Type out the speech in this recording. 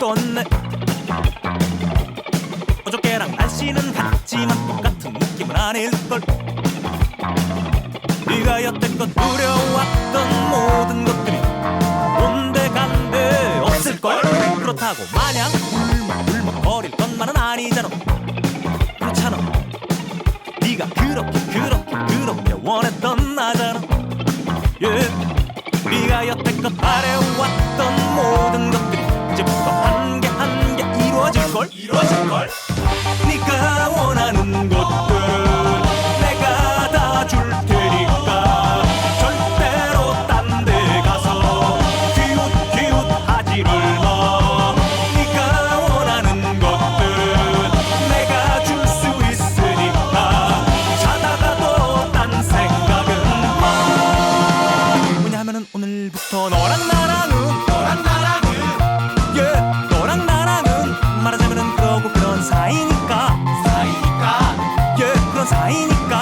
떴네. 어저께랑 날씨는 같지만 똑같은 느낌은 아닐걸. 네가 여태껏 누려왔던 모든 것들이 온데간데 없을걸. 그렇다고 마냥 울먹울먹 버릴 것만은 아니잖아. 그렇잖아. 네가 그렇게 그렇게 그렇게 원했던 나잖아. 예. 네가 여태껏 바래왔던 모든 것들이 걸? 이루어질 걸. 네가 원하는 것들은 내가 다 줄 테니까 절대로 딴 데 가서 기웃 기웃 하지를 마 네가 원하는 것들은 내가 줄 수 있으니까 자다가도 딴 생각은 마. 왜냐하면은 오늘부터 너랑 사이니까